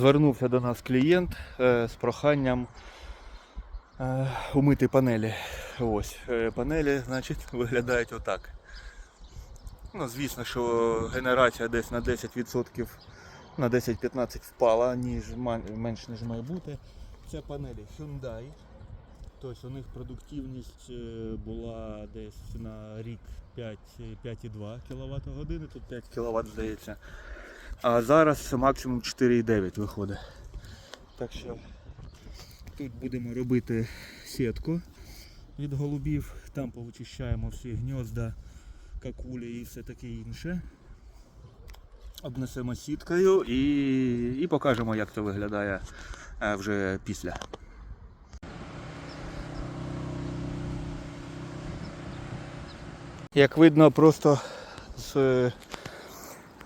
Звернувся до нас клієнт е, з проханням е, умити панелі. Ось е, панелі, значить, виглядають отак. Ну, звісно, що генерація десь на 10%, на 10-15 впала, ніж менш ніж має бути. Це панелі Hyundai. Тобто у них продуктивність була десь на рік 5,2 кВт години, тут 5 кВт здається. А зараз максимум 4,9 виходить. Так що тут будемо робити сітку від голубів, там повичищаємо всі гнізда, какулі і все таке інше. Обнесемо сіткою і, і покажемо, як це виглядає е, вже після. Як видно, просто з,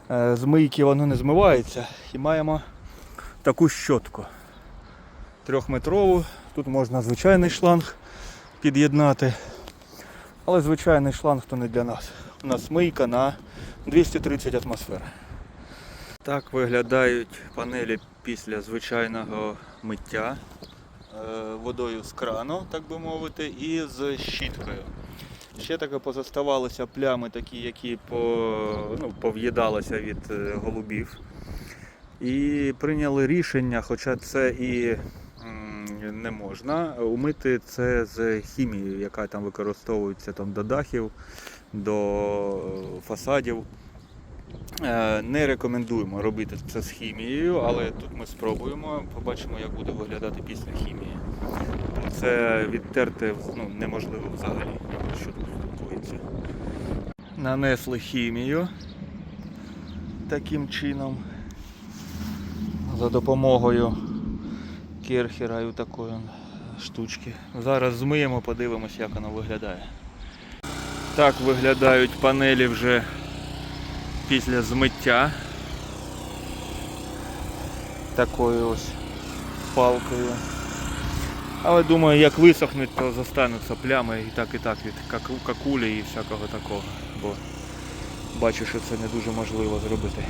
з мийки воно не змивається і маємо таку щотку трьохметрову. Тут можна звичайний шланг під'єднати. Але звичайний шланг то не для нас. У нас мийка на 230 атмосфер. Так виглядають панелі після звичайного миття е, водою з крану, так би мовити, і з щіткою. Ще таке позаставалися плями, такі, які по, ну, пов'їдалися від е, голубів. І прийняли рішення, хоча це і не можна, умити це з хімією, яка там використовується там, до дахів, до фасадів. Е, Не рекомендуємо робити це з хімією, але тут ми спробуємо, побачимо, як буде виглядати після хімії. Це відтерти ну, неможливо взагалі, що тут спілкується. Нанесли хімію таким чином за допомогою керхера і такої штучки. Зараз змиємо, подивимось, як воно виглядає. Так виглядають панелі вже після змиття. Такою ось палкою. Але думаю, як висохнуть, то застануться плями і так і так від какулі і всякого такого. Бо бачу, що це не дуже можливо зробити.